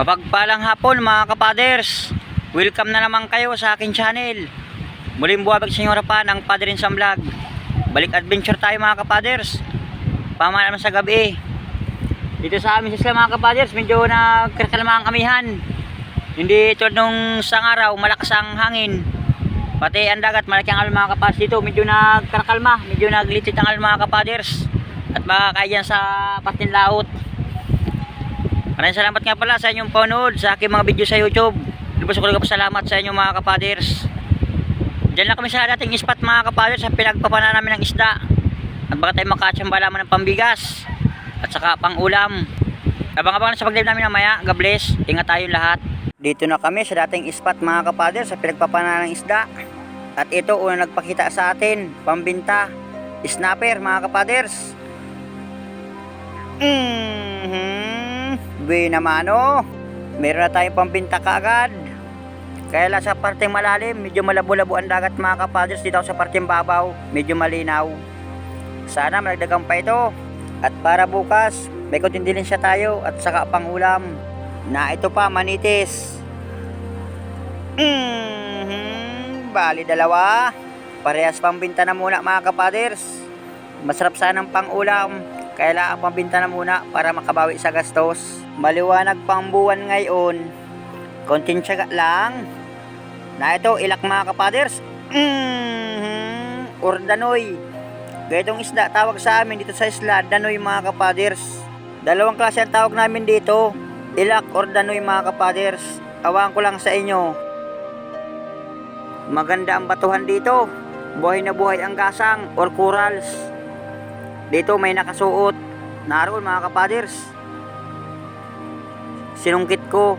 Mapagpalang hapon mga kapaders. Welcome na naman kayo sa akin channel. Muling buwabag sa inyo harapan ang Padre Sam Vlog. Balik adventure tayo mga kapaders. Pamana sa gabi. Dito sa amin sila mga kapaders, medyo nagkakalma ang kamihan. Hindi tulad nung sang araw, malakas ang hangin. Pati ang dagat, malaki ang alon mga kapaders dito. Medyo nagkakalma, medyo naglitit ang alon mga kapaders. At baka kaya sa patin laot. Maraming salamat nga pala sa inyong panood sa aking mga video sa YouTube. Lubos ko lang salamat sa inyong mga kapaders. Diyan lang kami sa dating spot mga kapaders sa pinagpapana namin ng isda. At baka tayo makatsamba naman ng pambigas. At saka pang ulam. Abang-abang sa pag-live namin mamaya. God bless. Ingat tayo lahat. Dito na kami sa dating spot mga kapaders sa pinagpapana ng isda. At ito una nagpakita sa atin. Pambinta. Snapper mga kapaders. Mhm. Buwi naman oh. Meron na tayong pambinta kaagad. Kaya lang sa parteng malalim, medyo malabo-labo ang dagat mga kapaders. Dito sa parteng babaw, medyo malinaw. Sana malagdagan pa ito. At para bukas, may kontindilen siya tayo at saka pang ulam. Na ito pa, manitis. Mhm. Bali dalawa. Parehas pambinta na muna mga kapaders. Masarap sanang pang ulam. Kailangan pambinta na muna para makabawi sa gastos. Maliwanag pang buwan ngayon. Konting tiyaga lang. Na ito, ilak mga kapaders. Mhm. Ordanoy. Ganitong isda tawag sa amin dito sa isla, danoy mga kapaders. Dalawang klase ang tawag namin dito. Ilak or danoy mga kapaders. Awang ko lang sa inyo. Maganda ang batuhan dito. Buhay na buhay ang gasang or corals. Dito may nakasuot. Naroon mga kapaders. Sinungkit ko.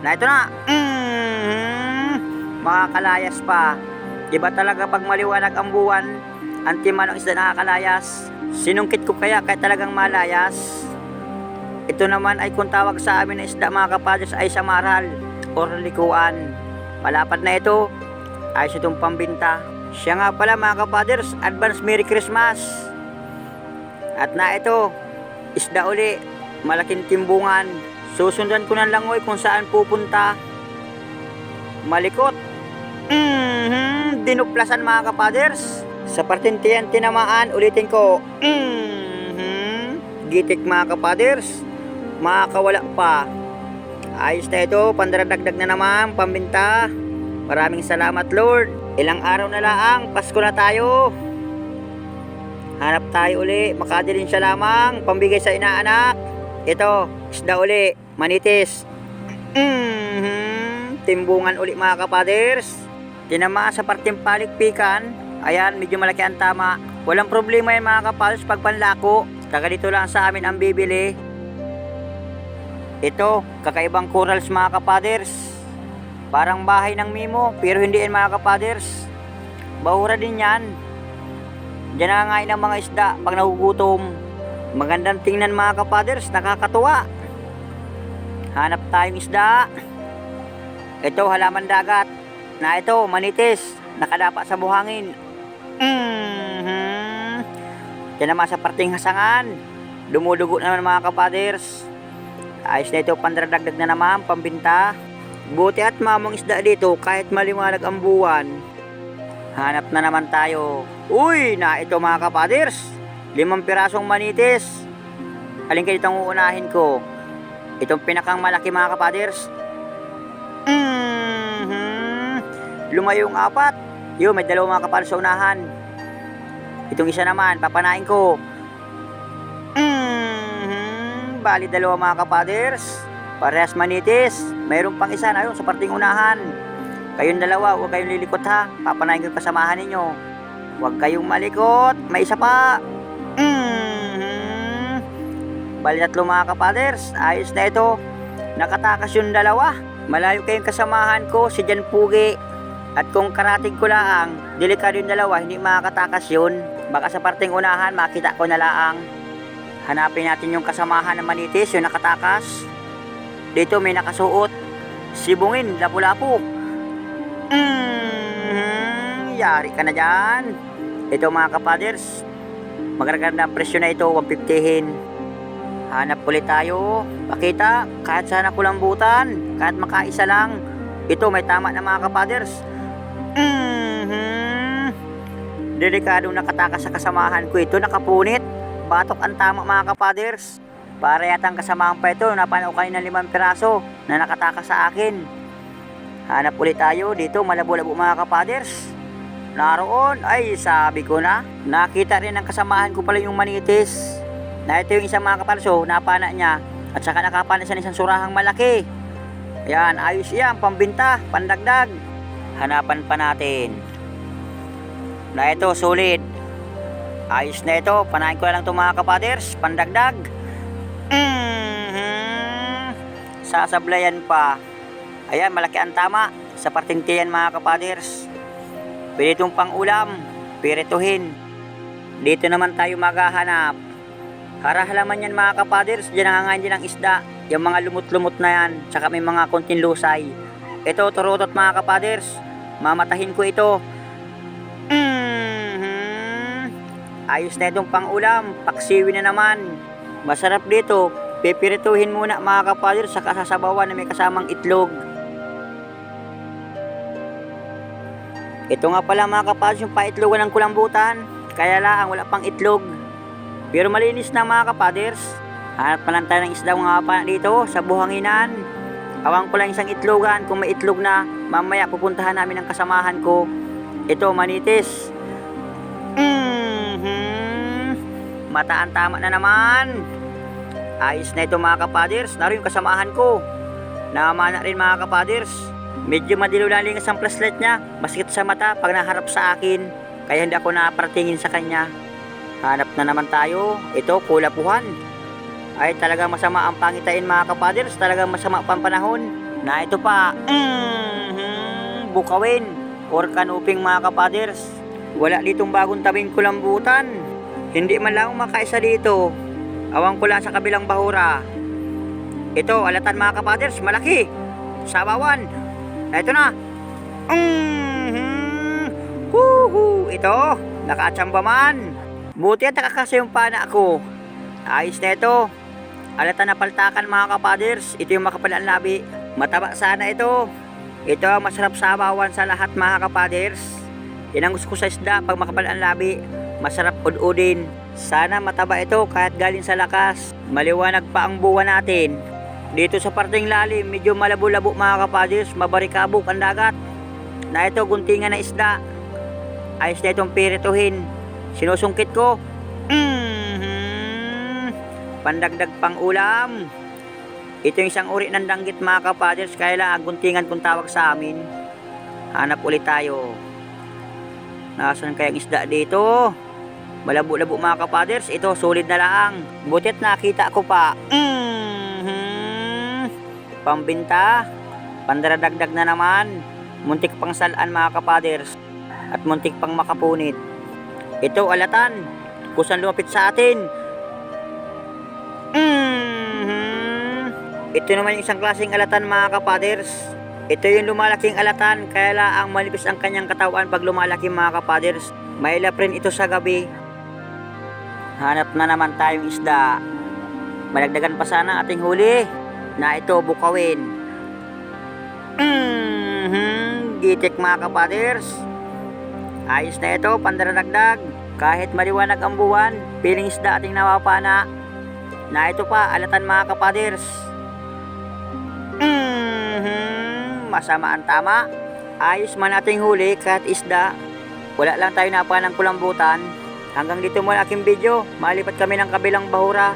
Na ito na. Mm, makakalayas pa. Iba talaga pag maliwanag ang buwan. Ang timan ng isda nakakalayas. Sinungkit ko kaya kahit talagang malayas. Ito naman ay kung tawag sa amin na isda mga kapaders ay samaral or likuan. Palapad na ito ayos itong pambinta. Siya nga pala mga kapaders, advance Merry Christmas. At na ito, isda uli, malaking timbungan. Susundan ko ng langoy kung saan pupunta. Malikot. Mhm, dinuplasan mga kapaders. Sa partintiyan tinamaan, ulitin ko. Mhm, gitik mga kapaders. Makakawala pa. Ayos na ito, pandaragdagdag na naman, pambinta. Maraming salamat Lord. Ilang araw na lang, Pasko na tayo. Hanap tayo uli, makadilin siya lamang, pambigay sa inaanak. Ito, isda uli, manitis. Mhm, timbungan uli mga kapaders. Tinama sa parteng palikpikan, ayan, medyo malaki ang tama. Walang problema yan mga kapaders pag panlako. Kaka dito lang sa amin ang bibili. Ito, kakaibang corals mga kapaders. Parang bahay ng Mimo, pero hindi yan mga kapaders. Bahura din yan. Diyan nangangain ang mga isda pag nagugutom. Magandang tingnan mga kapaders, nakakatuwa. Hanap tayong isda. Ito, halaman dagat. Na ito, manitis. Nakadapa sa buhangin. Mhm. Diyan naman sa parting hasangan. Dumudugo naman mga kapaders. Ayos na ito, pandradagdag na naman, pambinta. Buti at mamang isda dito kahit maliwanag ang buwan. Hanap na naman tayo. Uy, na ito mga kapaders. Limang pirasong manitis. Alin kayo itong uunahin ko? Itong pinakang malaki mga kapaders. Mhm. Lumayo yung apat. Yo, may dalawang mga kapaders sa unahan. Itong isa naman, papanain ko. Mhm. Bali dalawa mga kapaders. Parehas manitis. Mayroon pang isa na yun sa parting unahan. Kayong dalawa, huwag kayong lilikot ha. Papanayin ko kasamahan ninyo. Huwag kayong malikot. May isa pa. Mhm. Bali tatlo mga kapaders. Ayos na ito. Nakatakas yung dalawa. Malayo kayong kasamahan ko, si Jan Pugi. At kung karating ko lang, delikado yung dalawa, hindi makakatakas yun. Baka sa parting unahan, makita ko na laang. Hanapin natin yung kasamahan ng manitis, yung nakatakas. Dito may nakasuot. Sibungin, lapu-lapu. Mm, yari ka na dyan. Ito mga kapaders, magaganda ang presyo na ito, 150hin. Hanap ulit tayo. Pakita, kahit sana kulambutan, kahit makaisa lang. Ito, may tama na mga kapaders. Mhm. Delikadong nakatakas sa kasamahan ko ito, nakapunit. Batok ang tama mga kapaders. Para yatang kasamahan pa ito, napanaw kayo ng limang piraso na nakatakas sa akin. Hanap ulit tayo dito, malabo-labo mga kapaders. Naroon, ay sabi ko na. Nakita rin ng kasamahan ko pala yung manitis. Na ito yung isang mga kapalso, napana niya. At saka nakapana siya ng isang surahang malaki. Ayan, ayos yan, pambinta, pandagdag. Hanapan pa natin. Na ito, sulit. Ayos na ito, panahin ko lang ito mga kapaders, pandagdag. Mhm. Sasablayan pa. Ayan, malaki ang tama sa parting tiyan mga kapaders. Pwede itong pang pirituhin. Dito naman tayo maghahanap. Harahalaman yan mga kapaders, dyan nangangain ng isda. Yung mga lumot-lumot na yan, tsaka may mga konting lusay. Ito, turutot mga kapaders. Mamatahin ko ito. Mhm. Ayos na itong pang paksiwi na naman. Masarap dito, pipirituhin muna mga kapaders sa kasasabawan na may kasamang itlog. Ito nga pala mga kapaders yung paitlogan ng kulambutan. Kaya lang wala pang itlog. Pero malinis na mga kapaders. Hanap pa lang tayo ng isda mga pa dito sa buhanginan. Awang ko lang isang itlogan kung may itlog na mamaya pupuntahan namin ang kasamahan ko. Ito manitis. Mhm. Mataan tama na naman. Ayos na ito mga kapaders. Naroon yung kasamahan ko. Namana rin mga kapaders. Medyo madilulanlingas ang flashlight niya. Masikit sa mata pag naharap sa akin. Kaya hindi ako napatingin sa kanya. Hanap na naman tayo. Ito, kulapuhan. Ay talaga masama ang pangitain mga kapaders. Talaga masama pang panahon. Na ito pa. Mhm, bukawin. Or kanuping mga kapaders. Wala ditong bagong tabing kulambutan. Hindi man lang makaisa dito. Awang ko lang sa kabilang bahura. Ito, alatan mga kapaders, malaki. Sabawan. Na ito na. Mhm. Huhu. Ito, nakaachamba man. Buti at nakakasa yung pana ko. Ayos na ito. Alatan na paltakan mga kapaders. Ito yung makapal ang labi. Mataba sana ito. Ito ang masarap sabawan sa lahat mga kapaders. Yan ang gusto ko sa isda pag makapal ang labi. Masarap ududin. Sana mataba ito kahit galing sa lakas. Maliwanag pa ang buwan natin. Dito sa parting lalim, medyo malabo-labo mga kapaders, mabarikabok ang dagat. Na ito, guntingan na isda. Ayos na itong pirituhin. Sinusungkit ko. Mhm. Pandagdag pang ulam. Ito yung isang uri ng danggit mga kapaders, kaya lang ang guntingan kung tawag sa amin. Hanap ulit tayo. Nasaan kayang isda dito? Malabo-labo mga kapaders, ito solid na lang. Butit nakita ko pa. Mhm. Pambinta. Pandaradagdag na naman. Muntik pang salaan mga kapaders. At muntik pang makapunit. Ito alatan. Kusan lumapit sa atin. Mhm. Ito naman yung isang klaseng alatan mga kapaders. Ito yung lumalaking alatan kaya lang ang malipis ang kanyang katawan pag lumalaki mga kapaders. Mailap rin ito sa gabi. Hanap na naman tayong isda. Malagdagan pa sana ating huli na ito bukawin. Mhm, gitik mga kapaders. Ayos na ito, pandaradagdag. Kahit maliwanag ang buwan, piling isda ating nawapana. Na ito pa, alatan mga kapaders. Mhm, masama ang tama. Ayos man ating huli kahit isda. Wala lang tayo napa ng kulambutan. Hanggang dito muna aking video. Malipat kami ng kabilang bahura.